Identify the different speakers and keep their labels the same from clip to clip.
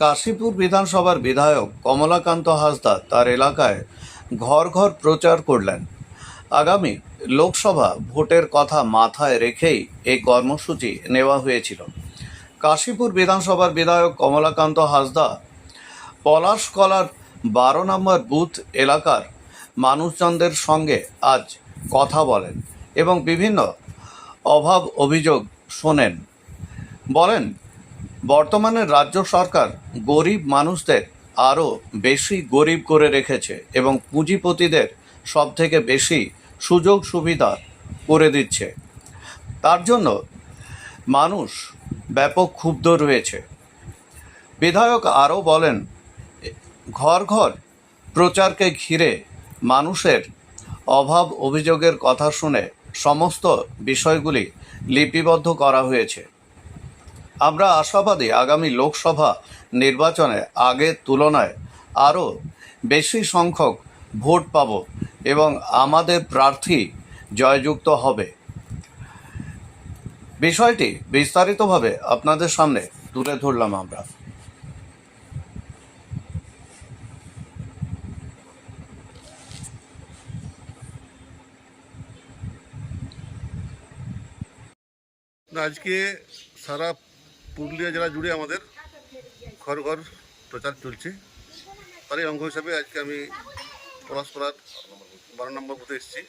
Speaker 1: কাশীপুর বিধানসভার বিধায়ক কমলাকান্ত হাসদা তার এলাকায় ঘর ঘর প্রচার করলেন। আগামী লোকসভা ভোটের কথা মাথায় রেখেই এই কর্মসূচি নেওয়া হয়েছিল। কাশীপুর বিধানসভার বিধায়ক কমলাকান্ত হাসদা পলাশকলার বারো নম্বর বুথ এলাকার মানুষজনদের সঙ্গে আজ কথা বলেন এবং বিভিন্ন অভাব অভিযোগ শোনেন। বলেন বর্তমানে রাজ্য সরকার গরিব মানুষদের আরও বেশি গরিব করে রেখেছে এবং পুঁজিপতিদের সব থেকে বেশি সুযোগ সুবিধা করে দিচ্ছে। তার জন্য মানুষ ব্যাপক ক্ষুব্ধ রয়েছে। বিধায়ক আরও বলেন, ঘর ঘর প্রচারকে ঘিরে মানুষের অভাব অভিযোগের কথা শুনে সমস্ত বিষয়গুলি লিপিবদ্ধ করা হয়েছে। আমরা আশাবাদী আগামী লোকসভা নির্বাচনে আগের তুলনায় আরও বেশি সংখ্যক ভোট পাব এবং আমাদের প্রার্থী জয়যুক্ত হবে। বিষয়টি বিস্তারিতভাবে আপনাদের সামনে তুলে ধরলাম আমরা।
Speaker 2: আজকে সারা পুরুলিয়া জেলা জুড়ে আমাদের ঘর ঘর প্রচার চলছে। তারই অঙ্গ হিসাবে আজকে আমি পলাশপাড়ার বারো নম্বর বুথে এসেছি।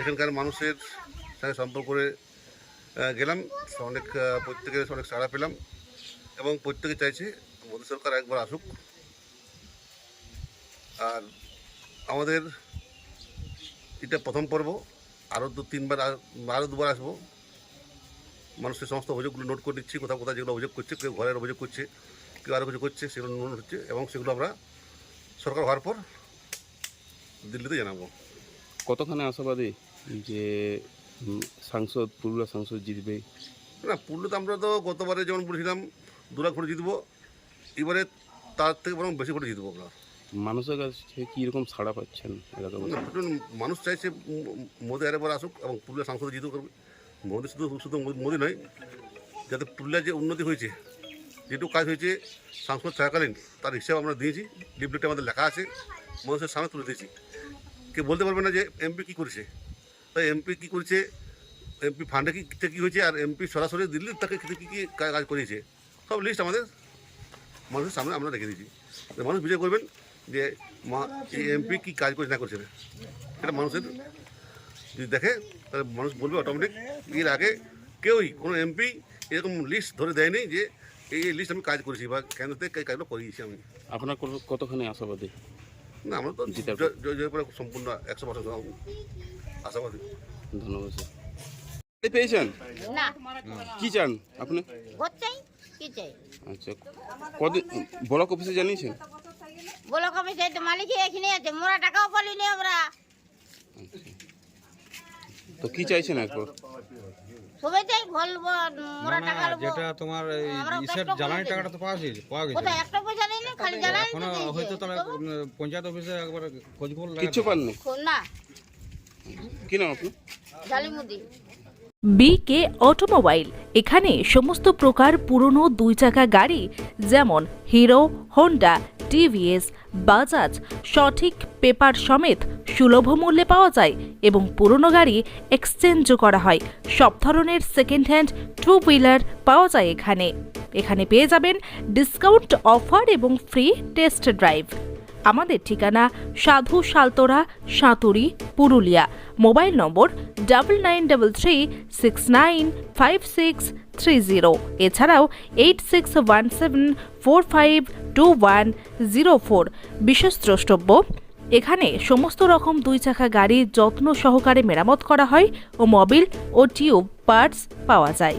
Speaker 2: এখানকার মানুষের সঙ্গে সম্পর্ক করে গেলাম, অনেক প্রত্যেকের অনেক সাড়া পেলাম এবং প্রত্যেকে চাইছে মোদী সরকার একবার আসুক। আর আমাদের এটা প্রথম পর্ব, আরও দু তিনবার আরও দুবার আসব। মানুষের সমস্ত অভিযোগগুলো নোট করে নিচ্ছি কোথাও কোথাও যেগুলো অভিযোগ করছে কেউ ঘরের অভিযোগ করছে কেউ আরও কিছু করছে সেগুলো নোট হচ্ছে এবং সেগুলো আমরা সরকার হওয়ার পর দিল্লিতে জানাব।
Speaker 3: কতখানি আশাবাদী যে সাংসদ পুরুলিয়া সাংসদ জিতবে?
Speaker 2: না পুরুলিয়াতে আমরা তো গতবারে যেমন বলেছিলাম দু লাখ ভোটে জিতবো এবারে তার থেকে বরং বেশি ভোটে জিতবো আমরা।
Speaker 3: মানুষের কাছে কীরকম ছাড়া পাচ্ছেন
Speaker 2: প্রচুর মানুষ চাইছে মোদি আরেকবার আসুক এবং পুরুলিয়া সাংসদ জিতও করবে। মোদি শুধু শুধু মোদি নয়, যাতে পুরুলিয়ার যে উন্নতি হয়েছে, যেটুকু কাজ হয়েছে সাংসদ থাকাকালীন, তার হিসাব আমরা দিয়েছি, লিফলেটে আমাদের লেখা আছে মানুষের সামনে তুলে দিয়েছি। কেউ বলতে পারবে না যে এমপি কী করেছে। তাই এমপি কী করেছে এমপি ফান্ডে কী কী হয়েছে, আর এমপি সরাসরি দিল্লির তাকে কী কী কী কাজ করিয়েছে, সব লিস্ট আমাদের মানুষের সামনে আমরা রেখে দিয়েছি। মানুষ বিচার করবেন যে মা এমপি কী কাজ করেছে, না করছে, এটা মানুষের যদি দেখে তাহলে মানুষ বলবে অটোমেটিক এর আগে কেউই কোনো এমপি এরকম লিস্ট ধরে দেয়নি যে এই এই লিস্ট আমি কাজ করেছি বা কেন থেকে কাজগুলো করিয়েছি আমি।
Speaker 3: আপনার কতখানি আশাবাদী?
Speaker 2: না আমরা তো
Speaker 3: জিতার
Speaker 2: জয়- জয় জয় করে সম্পূর্ণ একশো পার্সেন্ট আশাবাদী।
Speaker 3: ধন্যবাদ স্যার। পেয়েছেন?
Speaker 4: না।
Speaker 3: কি চান আপনি?
Speaker 4: ভোট চাই কি চাই?
Speaker 3: আচ্ছা কদিন ব্লক অফিসে জানিয়েছেন?
Speaker 4: বলো কবে চাই তো মালিকই এখানে আছে মোরা টাকাও পালিনি আমরা।
Speaker 3: তো কি চাইছেন একবার?
Speaker 4: সবাই বলব মোরা টাকা
Speaker 5: না যেটা তোমার এই ইসের জ্বালানি টাকাটা তো পাওয়া গেছে পাওয়া গেছে।
Speaker 4: কোথায়? একটা পয়সা নেই না খালি জ্বালানি
Speaker 5: এখনও হয়তো তাহলে পঞ্চায়েত অফিসে একবার খোঁজ খবর লাগাতে
Speaker 3: কিচ্ছু পাননি?
Speaker 4: না।
Speaker 3: কি নাম আপনি
Speaker 4: জালিমুদি
Speaker 6: বিকে অটোমোবাইল এখানে সমস্ত প্রকার পুরনো দুই চাকা গাড়ি যেমন হিরো হোন্ডা টিভিএস, বাজাজ, সঠিক পেপার সমেত সুলভ মূল্যে পাওয়া যায় এবং পুরনো গাড়ি এক্সচেঞ্জও করা হয়। সব ধরনের সেকেন্ড হ্যান্ড টু হুইলার পাওয়া যায় এখানে। এখানে পেয়ে যাবেন ডিসকাউন্ট অফার এবং ফ্রি টেস্ট ড্রাইভ আমাদের ঠিকানা Sadhu Saltora, Santuri, Purulia. Mobile number double nine double three six nine five six three zero এছাড়াও eight six one seven four five two one zero four বিশেষ দ্রষ্টব্য, এখানে সমস্ত রকম দুই চাকা গাড়ি যত্ন সহকারে মেরামত করা হয় ও মোবিল ও টিউব পার্টস পাওয়া যায়।